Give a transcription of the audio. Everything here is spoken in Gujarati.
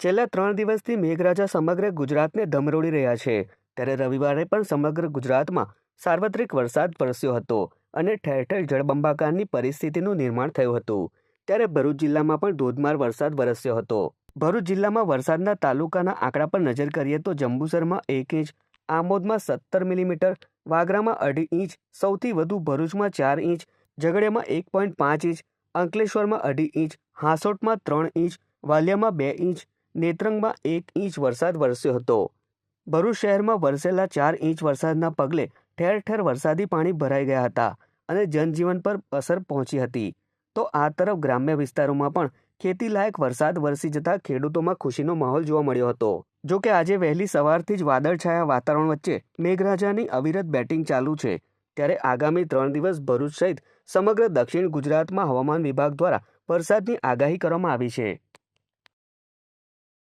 છેલ્લા ત્રણ દિવસથી મેઘરાજા સમગ્ર ગુજરાતને ધમરોડી રહ્યા છે. ત્યારે રવિવારે પણ સમગ્ર ગુજરાતમાં સાર્વત્રિક વરસાદ વરસ્યો હતો અને ઠેર ઠેર જળબંબાકારની પરિસ્થિતિનું નિર્માણ થયું હતું. ત્યારે ભરૂચ જિલ્લામાં પણ ધોધમાર વરસાદ વરસ્યો હતો. ભરૂચ જિલ્લામાં વરસાદના તાલુકાના આંકડા પર નજર કરીએ તો જંબુસરમાં એક ઇંચ, આમોદમાં સત્તર મિલીમીટર, વાગરામાં અઢી ઇંચ, સૌથી વધુ ભરૂચમાં ચાર ઇંચ, ઝઘડિયામાં એક પોઈન્ટ પાંચ ઇંચ, અંકલેશ્વરમાં અઢી ઇંચ, હાંસોટમાં ત્રણ ઇંચ, વાલિયામાં બે ઇંચ નેત્રંગમાં એક ઇંચ વરસાદ વરસ્યો હતો. ભરૂચ શહેરમાં વરસેલા ચાર ઇંચ વરસાદના પગલે ઠેર ઠેર વરસાદી પાણી ભરાઈ ગયા હતા અને જનજીવન પર અસર પહોંચી હતી. તો આ તરફ ગ્રામ્ય વિસ્તારોમાં પણ ખેતીલાયક વરસાદ વરસી જતા ખેડૂતોમાં ખુશીનો માહોલ જોવા મળ્યો હતો. જો કે આજે વહેલી સવારથી જ વાદળછાયા વાતાવરણ વચ્ચે મેઘરાજાની અવિરત બેટિંગ ચાલુ છે. ત્યારે આગામી ત્રણ દિવસ ભરૂચ સહિત સમગ્ર દક્ષિણ ગુજરાતમાં હવામાન વિભાગ દ્વારા વરસાદની આગાહી કરવામાં આવી છે.